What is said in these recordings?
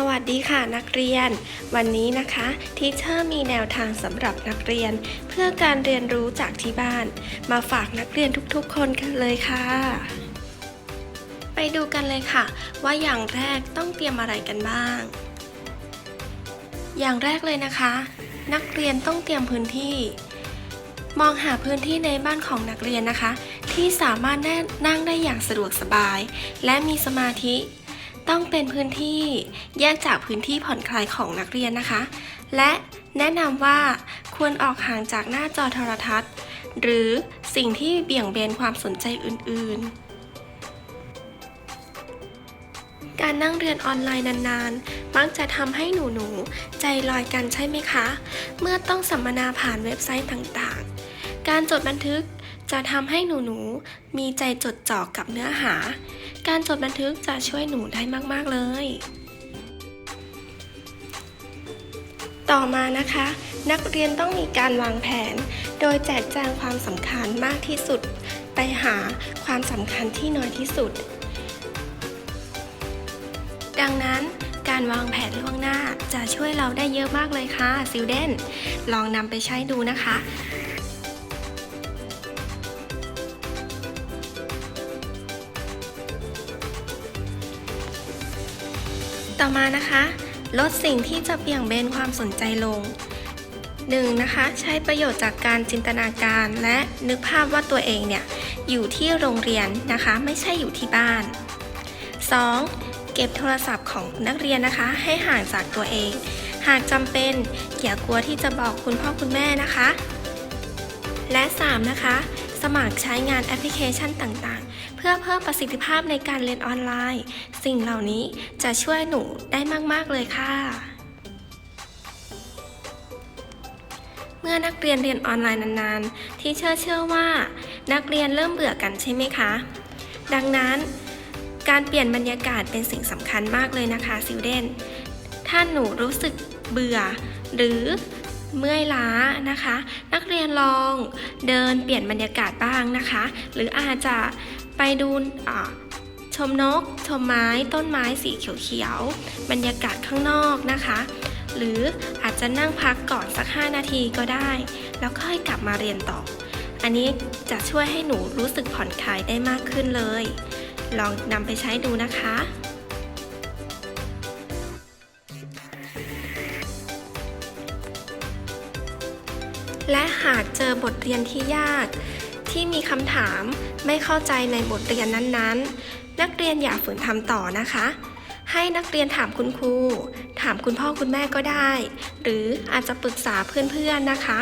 สวัสดีค่ะนักเรียน วันนี้นะคะทีเชอร์มีแนวทางสำหรับนักเรียน เพื่อการเรียนรู้จากที่บ้าน มาฝากนักเรียนทุกๆ คนกันเลยค่ะ ไปดูกันเลยค่ะ ว่าอย่างแรกต้องเตรียมอะไรกันบ้าง อย่างแรกเลยนะคะ นักเรียนต้องเตรียมพื้นที่ มองหาพื้นที่ในบ้านของนักเรียนนะคะ ที่สามารถนั่งได้อย่างสะดวกสบาย และมีสมาธิ ต้องเป็นพื้นที่แยกจากพื้นที่ผ่อนคลายของนักเรียนนะคะ และแนะนำว่าควรออกห่างจากหน้าจอโทรทัศน์ หรือสิ่งที่เบี่ยงเบนความสนใจอื่น ๆการนั่งเรียนออนไลน์นานๆ มักจะทำให้หนูๆ ใจลอยกันใช่ไหมคะ เมื่อต้องสัมมนาผ่านเว็บไซต์ต่างๆ การจดบันทึกจะทำให้หนูๆ มีใจจดจ่อกับเนื้อหา การจดบันทึกจะช่วยหนูได้มาก ๆ เลย ต่อมานะคะ นักเรียนต้องมีการวางแผน โดยแจกแจงความสำคัญมากที่สุด ไปหาความสำคัญที่น้อยที่สุด ดังนั้นการวางแผนล่วงหน้าจะช่วยเราได้เยอะมากเลยค่ะซิลเดนลองนำไปใช้ดูนะคะ ต่อมานะคะ ลดสิ่งที่จะเบี่ยงเบนความสนใจลง 1. นะคะ ใช้ประโยชน์จากการจินตนาการและนึกภาพว่าตัวเองเนี่ย อยู่ที่โรงเรียนนะคะ ไม่ใช่อยู่ที่บ้าน 2. เก็บโทรศัพท์ของนักเรียนนะคะ ให้ห่างจากตัวเอง หากจำเป็นอย่ากลัวที่จะบอกคุณพ่อคุณแม่นะคะ และ 3. นะคะ สมัครใช้งานแอปพลิเคชันต่างๆ พื่อเพิ่มประสิทธิภาพในการเรียนออนไลน์ สิ่งเหล่านี้จะช่วยหนูได้มาก ๆ เลยค่ะ เมื่อนักเรียนเรียนออนไลน์นานๆ ที่เชื่อเชื่อว่า นักเรียนเริ่มเบื่อกันใช่ไหมคะ ดังนั้น การเปลี่ยนบรรยากาศเป็นสิ่งสำคัญมากเลยนะคะซิลเดนถ้าหนูรู้สึกเบื่อ หรือเมื่อยล้านะคะ นักเรียนลองเดินเปลี่ยนบรรยากาศบ้างนะคะ หรืออาจจะ ไปดูชมนก ชมไม้ต้นไม้สีเขียวๆบรรยากาศข้างนอกนะคะ หรืออาจจะนั่งพักก่อนสัก 5 นาทีก็ได้ แล้วค่อยกลับมาเรียนต่อ อันนี้จะช่วยให้หนูรู้สึกผ่อนคลายได้มากขึ้นเลย ลองนำไปใช้ดูนะคะและหากเจอบทเรียนที่ยาก ที่มีคำถาม ไม่เข้าใจในบทเรียนนั้นๆ นักเรียนอย่าฝืนทำต่อนะคะ ให้นักเรียนถามคุณครู ถามคุณพ่อคุณแม่ก็ได้ หรืออาจจะปรึกษาเพื่อนๆนะคะ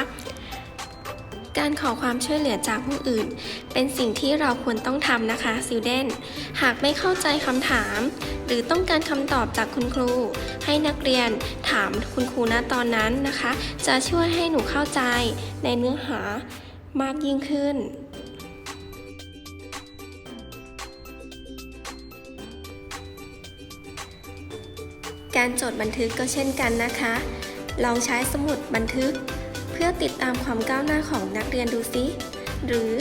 การขอความช่วยเหลือจากผู้อื่น เป็นสิ่งที่เราควรต้องทำนะคะซิลเดนหากไม่เข้าใจคำถาม หรือต้องการคำตอบจากคุณครู ให้นักเรียนถามคุณครูณตอนนั้นนะคะ จะช่วยให้หนูเข้าใจในเนื้อหามากยิ่งขึ้น การจดบันทึกก็เช่นกันนะคะ ลองใช้สมุดบันทึก เพื่อติดตามความก้าวหน้าของนักเรียนดูซิ หรือ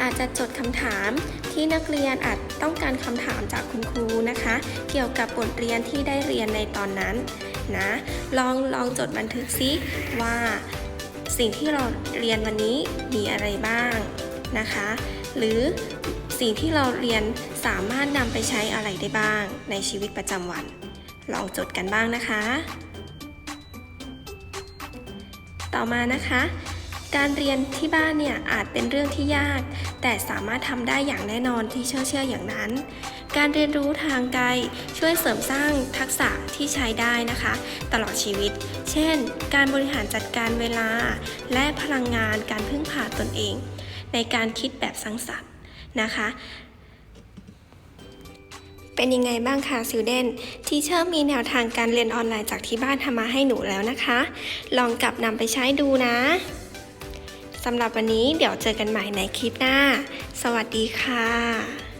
อาจจะจดคำถามที่นักเรียนอาจต้องการคำถามจากคุณครูนะคะ เกี่ยวกับบทเรียนที่ได้เรียนในตอนนั้นนะ ลองลองจดบันทึกซิว่าสิ่งที่เราเรียนวันนี้มีอะไรบ้างนะคะ หรือสิ่งที่เราเรียนสามารถนำไปใช้อะไรได้บ้างในชีวิตประจำวัน ลองจดกันบ้างนะคะ ต่อมานะคะ การเรียนที่บ้านเนี่ยอาจเป็นเรื่องที่ยาก แต่สามารถทำได้อย่างแน่นอนที่เชื่อเชื่ออย่างนั้น การเรียนรู้ทางไกลช่วยเสริมสร้างทักษะที่ใช้ได้นะคะ ตลอดชีวิต เช่น การบริหารจัดการเวลา และพลังงานการพึ่งพาตนเอง ในการคิดแบบสร้างสรรค์นะคะ เป็นยังไงบ้างคะซิลเดนที่เชอร์มีแนวทางการเรียนออนไลน์จากที่บ้านทำมาให้หนูแล้วนะคะ ลองกลับนำไปใช้ดูนะสำหรับวันนี้เดี๋ยวเจอกันใหม่ในคลิปหน้า สวัสดีค่ะ